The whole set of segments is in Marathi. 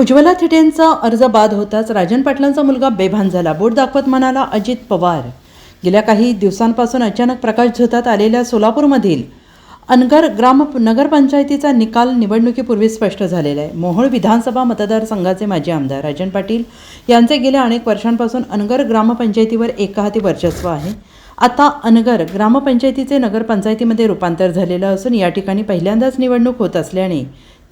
उज्ज्वला थिटेंचा अर्ज बाद होताच राजन पाटलांचा मुलगा बेभान झाला. बोट दाखवत म्हणाला अजित पवार. गेल्या काही दिवसांपासून अचानक प्रकाश झोतात आलेल्या सोलापूरमधील अनगर ग्राम नगरपंचायतीचा निकाल निवडणुकीपूर्वी स्पष्ट झालेला आहे. मोहोळ विधानसभा मतदारसंघाचे माजी आमदार राजन पाटील यांचे गेल्या अनेक वर्षांपासून अनगर ग्रामपंचायतीवर एकहाती वर्चस्व आहे. आता अनगर ग्रामपंचायतीचे नगरपंचायतीमध्ये रूपांतर झालेलं असून या ठिकाणी पहिल्यांदाच निवडणूक होत असल्याने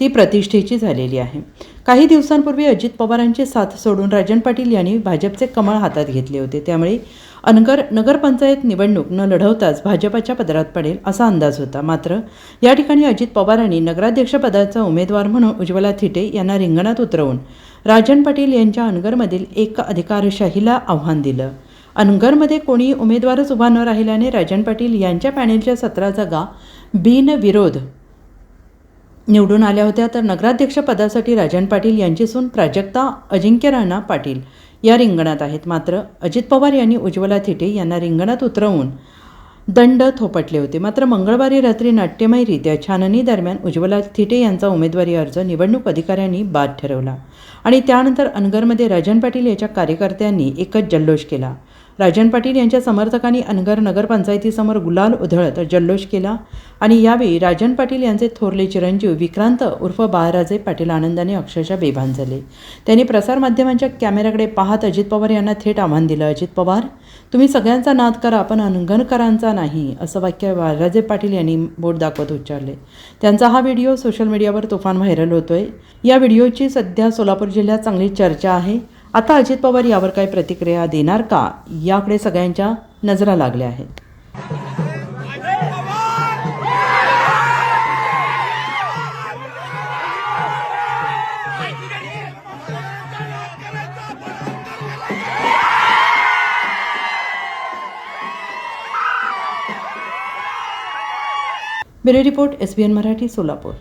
ती प्रतिष्ठेची झालेली आहे. काही दिवसांपूर्वी अजित पवारांची साथ सोडून राजन पाटील यांनी भाजपचे कमळ हातात घेतले होते. त्यामुळे अनगर नगरपंचायत निवडणूक न लढवताच भाजपाच्या पदरात पडेल असा अंदाज होता. मात्र या ठिकाणी अजित पवारांनी नगराध्यक्षपदाचा उमेदवार म्हणून उज्ज्वला थिटे यांना रिंगणात उतरवून राजन पाटील यांच्या अनगरमधील एक अधिकारशाहीला आव्हान दिलं. अनगरमध्ये कोणी उमेदवारच उभा न राहिल्याने राजन पाटील यांच्या पॅनेलच्या सतरा जागा बिनविरोध निवडून आल्या होत्या तर नगराध्यक्षपदासाठी राजन पाटील यांची सून प्राजक्ता अजिंक्य राणा पाटील या रिंगणात आहेत. मात्र अजित पवार यांनी उज्ज्वला थिटे यांना रिंगणात उतरवून दंड थोपटले होते. मात्र मंगळवारी रात्री नाट्यमयरित्या छाननी दरम्यान उज्ज्वला थिटे यांचा उमेदवारी अर्ज निवडणूक अधिकाऱ्यांनी बाद ठरवला आणि त्यानंतर अनगरमध्ये राजन पाटील याच्या कार्यकर्त्यांनी एकच जल्लोष केला. राजन पाटील यांच्या समर्थकांनी अनगर नगरपंचायतीसमोर गुलाल उधळत जल्लोष केला आणि यावेळी राजन पाटील यांचे थोरले चिरंजीव विक्रांत उर्फ बाळराजे पाटील आनंदाने अक्षरशः बेभान झाले. त्यांनी प्रसारमाध्यमांच्या कॅमेऱ्याकडे पाहत अजित पवार यांना थेट आव्हान दिलं. अजित पवार तुम्ही सगळ्यांचा नाद करा पण अनगरकरांचा नाही असं वाक्य बाळराजे पाटील यांनी बोट दाखवत उच्चारले. त्यांचा हा व्हिडिओ सोशल मीडियावर तुफान व्हायरल होतोय. या व्हिडिओची सध्या सोलापूर जिल्ह्यात चांगली चर्चा आहे. आता अजित पवार यावर काही प्रतिक्रिया देणार का? याकडे सगळ्यांच्या नजरा लागल्या आहेत. Bureau report S B N Marathi Solapur.